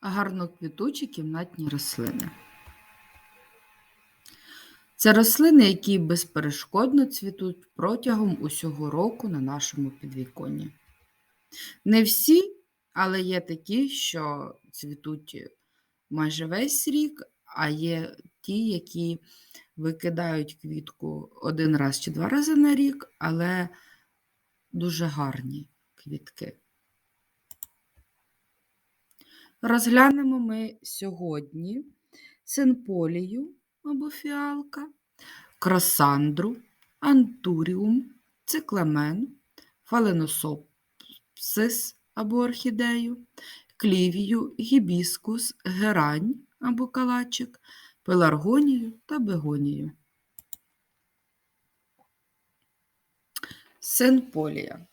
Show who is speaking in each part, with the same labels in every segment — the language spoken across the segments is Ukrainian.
Speaker 1: Гарноквітучі кімнатні рослини. Це рослини, які безперешкодно цвітуть протягом усього року на нашому підвіконні. Не всі, але є такі, що цвітуть майже весь рік, а є ті, які викидають квітку один раз чи два рази на рік, але дуже гарні квітки. Розглянемо ми сьогодні синполію або фіалка, кросандру, антуріум, цикламен, фаленосопсис або орхідею, клівію, гібіскус, герань або калачик, пеларгонію та бегонію. Синполія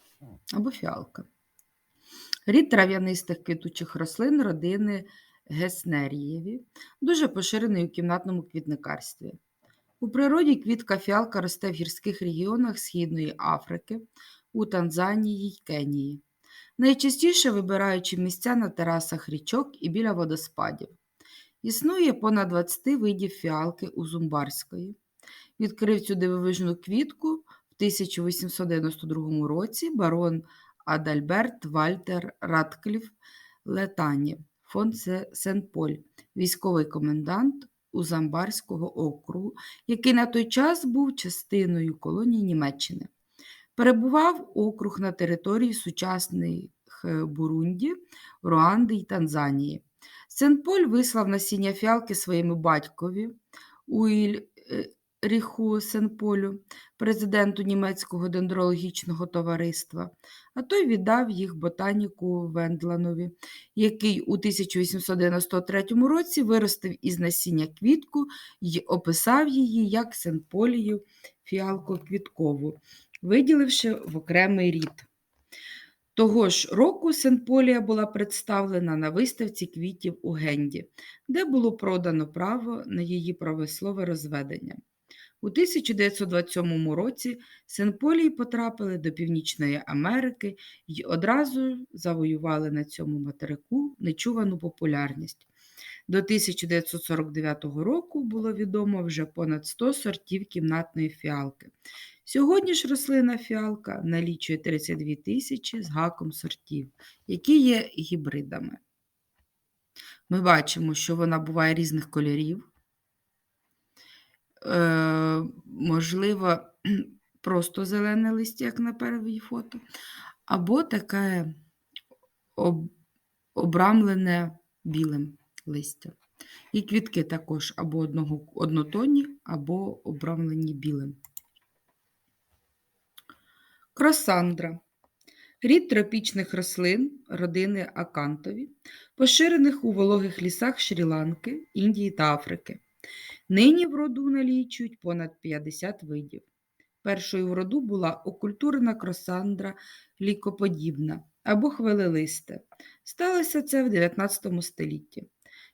Speaker 1: або фіалка. Рід трав'янистих квітучих рослин родини Геснерієві, дуже поширений у кімнатному квітникарстві. У природі квітка фіалка росте в гірських регіонах Східної Африки, у Танзанії й Кенії, найчастіше вибираючи місця на терасах річок і біля водоспадів. Існує понад 20 видів фіалки у Зумбарської. Відкрив цю дивовижну квітку в 1892 році барон Адальберт Вальтер Радкліф Летані, фон Сен-Поль, військовий комендант Узамбарського округу, який на той час був частиною колонії Німеччини. Перебував округ на території сучасних Бурунді, Руанди й Танзанії. Сен-Поль вислав насіння фіалки своєму батькові Уіль Ріху Сен-Полю, президенту німецького дендрологічного товариства, а той віддав їх ботаніку Вендланові, який у 1893 році виростив із насіння квітку і описав її як сенполію фіалку квіткову, виділивши в окремий рід. Того ж року Сенполія була представлена на виставці квітів у Генді, де було продано право на її промислове розведення. У 1927 році Сенполії потрапили до Північної Америки і одразу завоювали на цьому материку нечувану популярність. До 1949 року було відомо вже понад 100 сортів кімнатної фіалки. Сьогодні ж рослина фіалка налічує 32 тисячі з гаком сортів, які є гібридами. Ми бачимо, що вона буває різних кольорів. Е, можливо, просто зелене листя, як на первій фото, або таке об, обрамлене білим листя. І квітки також або одного, однотонні, або обрамлені білим. Кросандра. Рід тропічних рослин родини акантові, поширених у вологих лісах Шрі-Ланки, Індії та Африки. Нині в роду налічують понад 50 видів. Першою в роду була окультурена кросандра лікоподібна або хвилелисте. Сталося це в 19 столітті.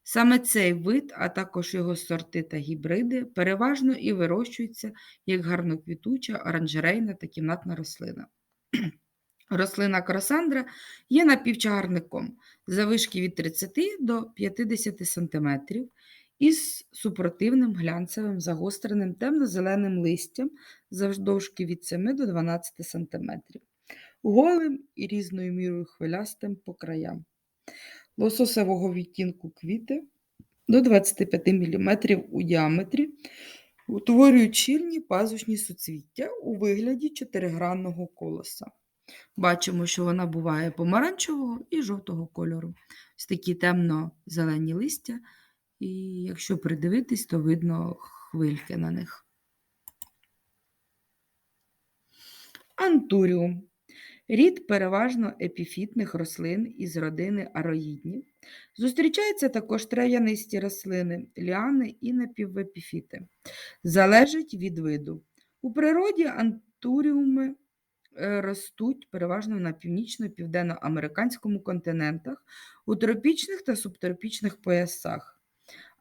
Speaker 1: Саме цей вид, а також його сорти та гібриди, переважно і вирощуються як гарноквітуча, оранжерейна та кімнатна рослина. Рослина кросандра є напівчагарником завишки від 30 до 50 см із супротивним глянцевим загостреним темно-зеленим листям завдовжки від 7 до 12 см, голим і різною мірою хвилястим по краям. Лососового відтінку квіти до 25 мм у діаметрі, утворюють щільні пазушні суцвіття у вигляді чотиригранного колоса. Бачимо, що вона буває помаранчевого і жовтого кольору. Ось такі темно-зелені листя, і якщо придивитись, то видно хвильки на них. Антуріум. Рід переважно епіфітних рослин із родини ароїдні. Зустрічаються також трав'янисті рослини, ліани і напівепіфіти. Залежить від виду. У природі антуріуми Е, ростуть переважно на північно-південноамериканському континентах, у тропічних та субтропічних поясах.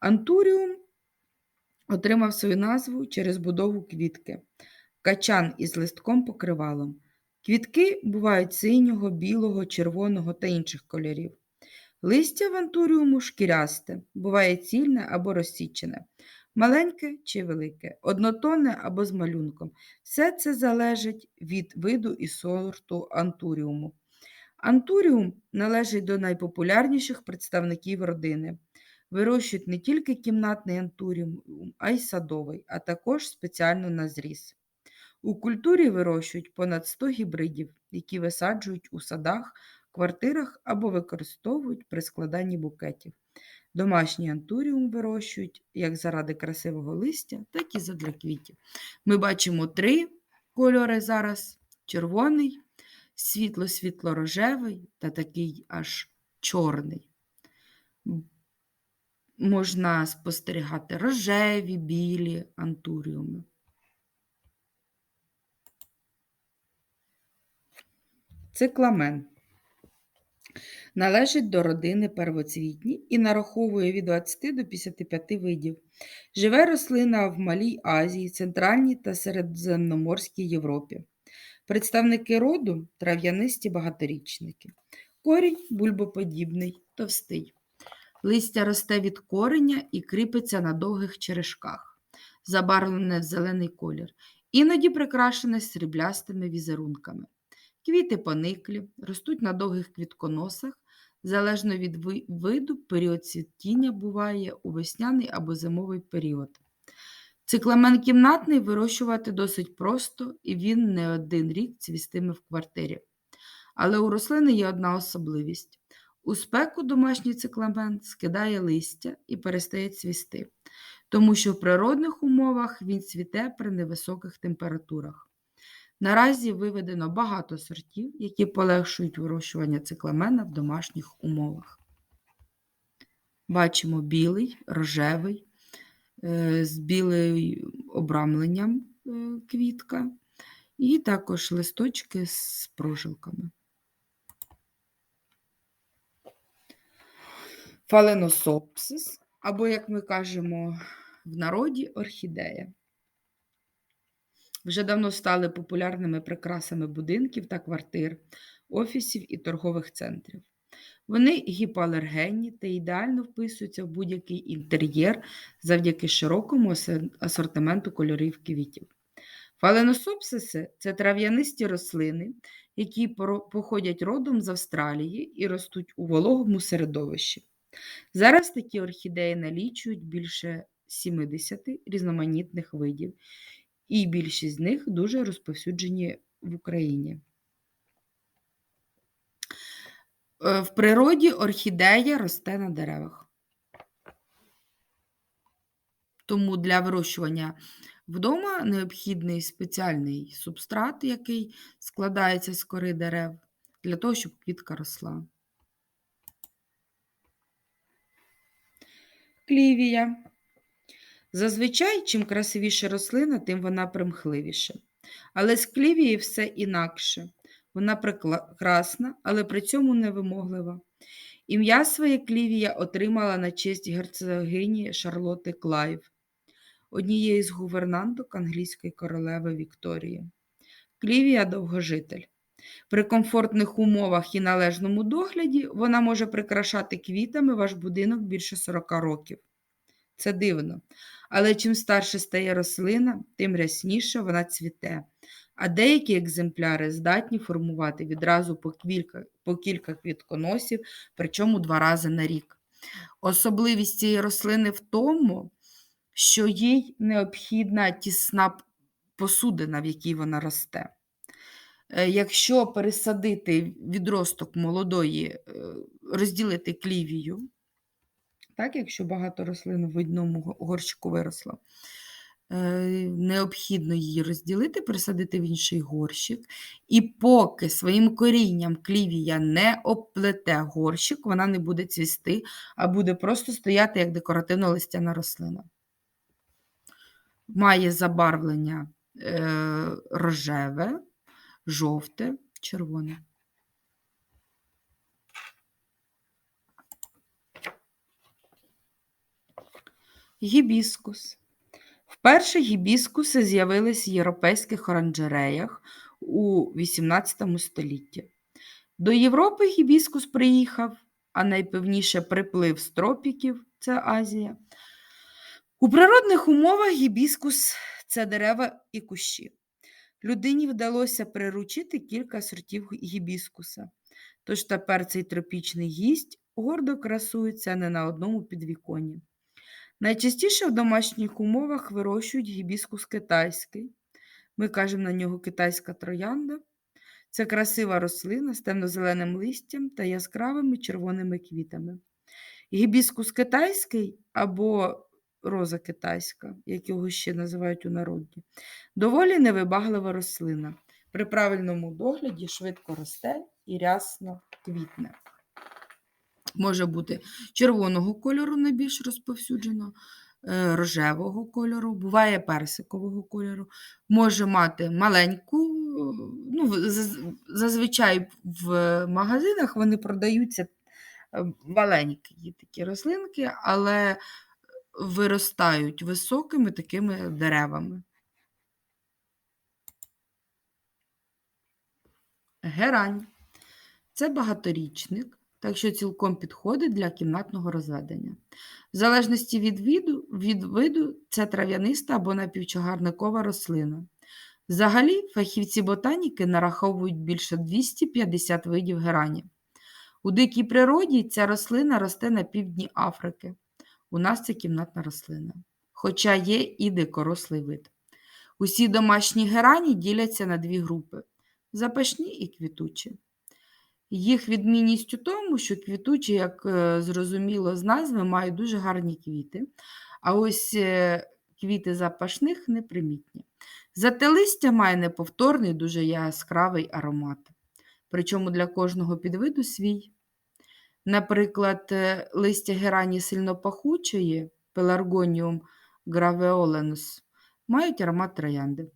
Speaker 1: Антуріум отримав свою назву через будову квітки, качан із листком покривалом. Квітки бувають синього, білого, червоного та інших кольорів. Листя вантуріуму шкірясте, буває цільне або розсічене, маленьке чи велике, однотонне або з малюнком. Все це залежить від виду і сорту антуріуму. Антуріум належить до найпопулярніших представників родини. Вирощують не тільки кімнатний антуріум, а й садовий, а також спеціально на зріз. У культурі вирощують понад 100 гібридів, які висаджують у садах, квартирах або використовують при складанні букетів. Домашній антуріум вирощують як заради красивого листя, так і задля квітів. Ми бачимо три кольори зараз: червоний, світло-світло-рожевий та такий аж чорний. Можна спостерігати рожеві, білі антуріуми. Цикламен. Належить до родини первоцвітні і нараховує від 20 до 55 видів. Живе рослина в Малій Азії, Центральній та Середземноморській Європі. Представники роду трав'янисті багаторічники. Корінь бульбоподібний, товстий. Листя росте від кореня і кріпиться на довгих черешках, забарвлене в зелений колір, іноді прикрашене сріблястими візерунками. Квіти пониклі, ростуть на довгих квітконосах. Залежно від виду, період цвітіння буває у весняний або зимовий період. Цикламен кімнатний вирощувати досить просто, і він не один рік цвістиме в квартирі. Але у рослини є одна особливість. У спеку домашній цикламен скидає листя і перестає цвісти, тому що в природних умовах він цвіте при невисоких температурах. Наразі виведено багато сортів, які полегшують вирощування цикламена в домашніх умовах. Бачимо білий, рожевий, е, з білим обрамленням е, квітка, і також листочки з прожилками. Фаленосопсис, або, як ми кажемо в народі, орхідея. Вже давно стали популярними прикрасами будинків та квартир, офісів і торгових центрів. Вони гіпоалергенні та ідеально вписуються в будь-який інтер'єр завдяки широкому асортименту кольорів квітів. Фаленосопсиси це трав'янисті рослини, які походять родом з Австралії і ростуть у вологому середовищі. Зараз такі орхідеї налічують більше 70 різноманітних видів, і більшість з них дуже розповсюджені в Україні. Е, В природі орхідея росте на деревах. Тому для вирощування вдома необхідний спеціальний субстрат, який складається з кори дерев, для того, щоб квітка росла. Клівія. Зазвичай, чим красивіша рослина, тим вона примхливіша. Але з клівії все інакше. Вона прекрасна, але при цьому невимоглива. Ім'я своє Клівія отримала на честь герцогині Шарлотти Клайв, однієї з гувернанток англійської королеви Вікторії. Клівія довгожитель. При комфортних умовах і належному догляді вона може прикрашати квітами ваш будинок більше 40 років. Це дивно. Але чим старше стає рослина, тим рясніше вона цвіте. А деякі екземпляри здатні формувати відразу по кілька, по кілька квітконосів, причому два рази на рік. Особливість цієї рослини в тому, що їй необхідна тісна посудина, в якій вона росте. Е, Якщо пересадити відросток молодої, е, розділити клівію, так, якщо багато рослин в одному горщику виросло, е, необхідно її розділити, пересадити в інший горщик. І поки своїм корінням клівія не оплете горщик, вона не буде цвісти, а буде просто стояти як декоративно листяна рослина. Має забарвлення е, рожеве, жовте, червоне. Гібіскус. Вперше гібіскуси з'явились в європейських оранжереях у XVIII столітті. До Європи гібіскус приїхав а найпевніше приплив з тропіків це Азія. У природних умовах гібіскус це дерева і кущі. Людині вдалося приручити кілька сортів гібіскуса. Тож тепер цей тропічний гість гордо красується не на одному підвіконні. Найчастіше в домашніх умовах вирощують гібіскус китайський. Ми кажемо на нього китайська троянда. Це красива рослина з темно-зеленим листям та яскравими червоними квітами. Гібіскус китайський або роза китайська, як його ще називають у народі, доволі невибаглива рослина. При правильному догляді швидко росте і рясно квітне. Може бути червоного кольору найбільш розповсюджено, е, рожевого кольору, буває персикового кольору, може мати маленьку, ну, зазвичай в магазинах вони продаються е, маленькі такі рослинки, але виростають високими такими деревами. Герань. Це багаторічник, так що цілком підходить для кімнатного розведення. В залежності від виду, від виду це трав'яниста або напівчагарникова рослина. Взагалі, фахівці ботаніки нараховують більше 250 видів герані. У дикій природі ця рослина росте на півдні Африки. У нас це кімнатна рослина, хоча є і дикорослий вид. Усі домашні герані діляться на дві групи запашні і квітучі. Їх відмінність у тому, що квітучі, як е, зрозуміло з назви, мають дуже гарні квіти, а ось е, квіти запашних непримітні. Зате листя має неповторний, дуже яскравий аромат. Причому для кожного підвиду свій. Наприклад, е, листя герані сильно пахучої, Pelargonium graveolens, мають аромат троянди.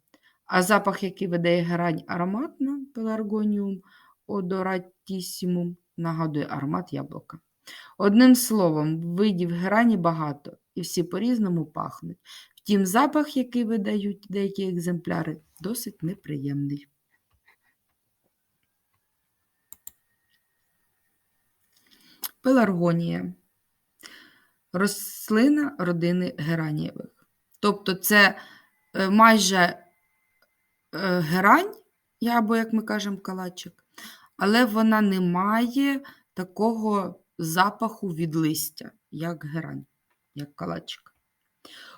Speaker 1: А запах, який видає герань ароматна, Pelargonium odoratissimum, нагадує аромат яблука. Одним словом, видів герані багато, і всі по-різному пахнуть. Втім, запах, який видають деякі екземпляри, досить неприємний. Пеларгонія. Рослина родини геранієвих. Тобто це е, майже е, герань, або, як ми кажемо, калачик, але вона не має такого запаху від листя, як герань, як калачик.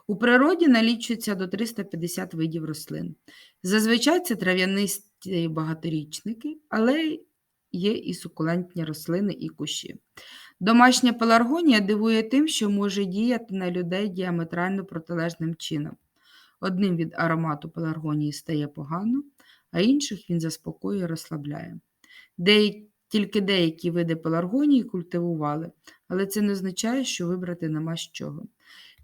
Speaker 1: У природі налічується до 350 видів рослин. Зазвичай це трав'янисті багаторічники, але є і сукулентні рослини і кущі. Домашня пеларгонія дивує тим, що може діяти на людей діаметрально протилежним чином. Одним від аромату пеларгонії стає погано, а інших він заспокоює і розслабляє. Деякі, тільки деякі види пеларгонії культивували, але це не означає, що вибрати нема з чого.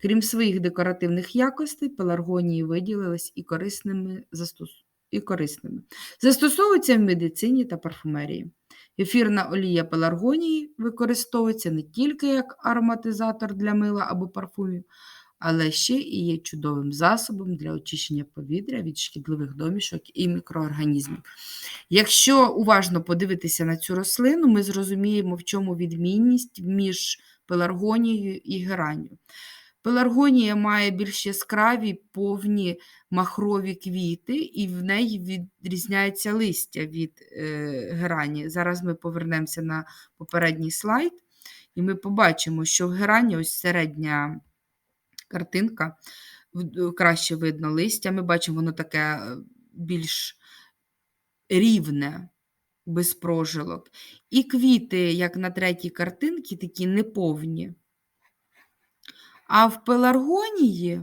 Speaker 1: Крім своїх декоративних якостей, пеларгонії виділились і корисними, застос... і корисними. Застосовуються в медицині та парфумерії. Ефірна олія пеларгонії використовується не тільки як ароматизатор для мила або парфумів, але ще і є чудовим засобом для очищення повітря від шкідливих домішок і мікроорганізмів. Якщо уважно подивитися на цю рослину, ми зрозуміємо, в чому відмінність між пеларгонією і геранню. Пеларгонія має більш яскраві повні махрові квіти, і в неї відрізняється листя від е, герані. Зараз ми повернемося на попередній слайд, і ми побачимо, що в герані ось середня картинка, краще видно листя. Ми бачимо, воно таке е, більш рівне, без прожилок. І квіти, як на третій картинці, такі неповні. А в пеларгонії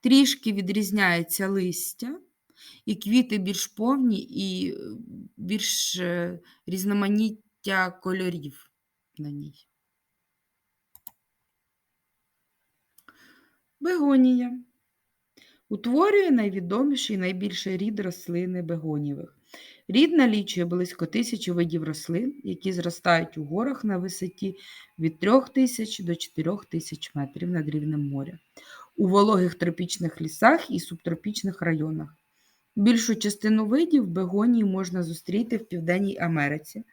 Speaker 1: трішки відрізняється листя, і квіти більш повні і е, більш е, різноманіття кольорів на ній. Бегонія. Утворює найвідоміший і найбільший рід рослини бегонівих. Рід налічує близько тисячі видів рослин, які зростають у горах на висоті від 3 тисяч до 4 тисяч метрів над рівнем моря, у вологих тропічних лісах і субтропічних районах. Більшу частину видів бегонії можна зустріти в Південній Америці,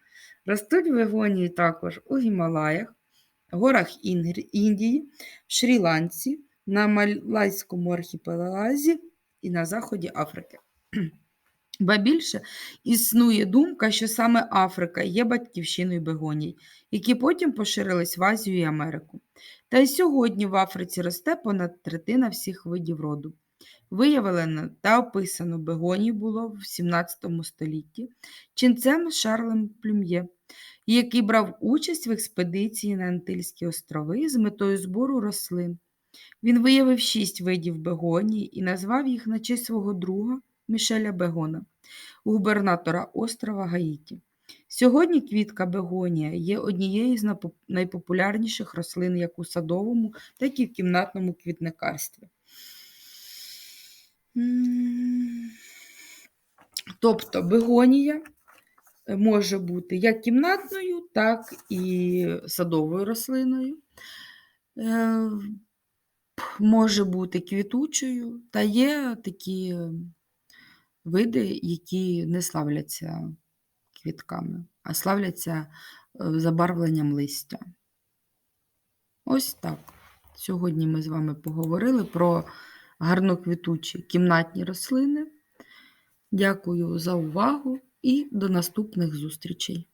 Speaker 1: Ростуть бегонії також у Гімалаях, горах Індії, в Шрі-Ланці, на Малайському архіпелагі і на заході Африки. Ба більше існує думка, що саме Африка є батьківщиною бегоній, які потім поширились в Азію і Америку. Та й сьогодні в Африці росте понад третина всіх видів роду. Виявлено та описано бегоній було в 17 столітті ченцем Шарлем Плюм'є, який брав участь в експедиції на Антильські острови з метою збору рослин. Він виявив шість видів бегоній і назвав їх на честь свого друга Мішеля Бегона, губернатора острова Гаїті. Сьогодні квітка бегонія є однією з найпопулярніших рослин як у садовому, так і в кімнатному квітникарстві. Тобто бегонія може бути як кімнатною, так і садовою рослиною. Е, Може бути квітучою, та є такі види, які не славляться квітками, а славляться е, забарвленням листя. Ось так. Сьогодні ми з вами поговорили про гарноквітучі кімнатні рослини. Дякую за увагу і до наступних зустрічей!